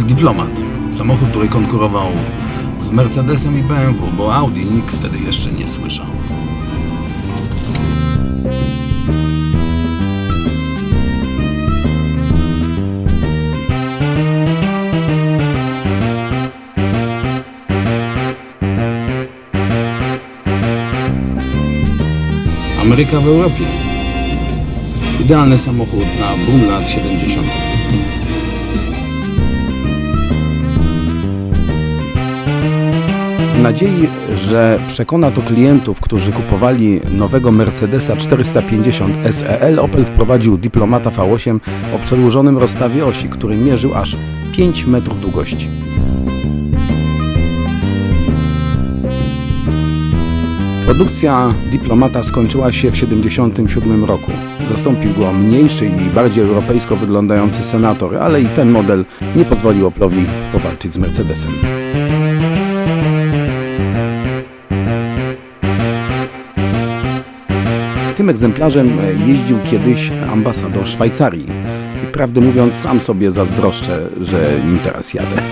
Diplomat. Samochód, który konkurował z Mercedesem i BMW, bo Audi nikt wtedy jeszcze nie słyszał. Ameryka w Europie. Idealny samochód na boom lat 70. nadziei, że przekona to klientów, którzy kupowali nowego Mercedesa 450 SEL, Opel wprowadził Diplomata V8 o przedłużonym rozstawie osi, który mierzył aż 5 metrów długości. Produkcja Diplomata skończyła się w 1977 roku. Zastąpił go mniejszy i bardziej europejsko wyglądający Senator, ale i ten model nie pozwolił Oplowi powalczyć z Mercedesem. Tym egzemplarzem jeździł kiedyś ambasador Szwajcarii. I prawdę mówiąc, sam sobie zazdroszczę, że nim teraz jadę.